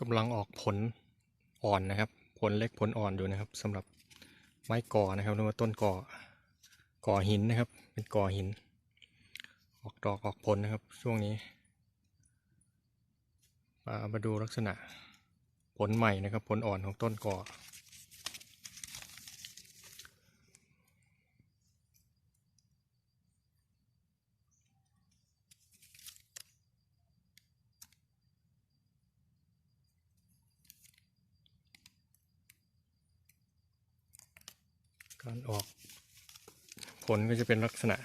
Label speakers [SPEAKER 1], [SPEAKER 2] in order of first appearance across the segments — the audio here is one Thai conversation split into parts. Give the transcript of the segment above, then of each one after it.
[SPEAKER 1] กำลังออกผลอ่อนนะครับ ผลเล็กผลอ่อนอยู่นะครับสำหรับไม้ก่อนะครับหรือว่าต้นก่อก่อหินนะครับ เป็นก่อหิน ออกดอกออกผลนะครับ ช่วงนี้มามาดูลักษณะผลใหม่นะครับ ผลอ่อนของต้นก่อ การออกผลก็จะเป็นลักษณะ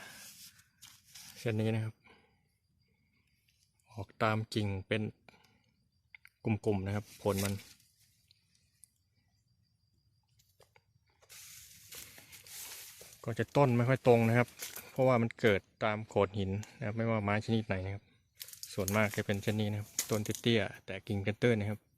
[SPEAKER 1] เช่นนี้นะครับ ออกตามกิ่งเป็นกลุ่มๆนะครับ ผลมัน ก็จะต้นไม่ค่อยตรงนะครับ เพราะว่ามันเกิดตามโขดหินนะครับ ไม่ว่าไม้ชนิดไหนนะครับ ส่วนมากจะเป็นเช่นนี้นะครับ ต้นเตี้ยแต่กิ่งเตื้อนนะครับ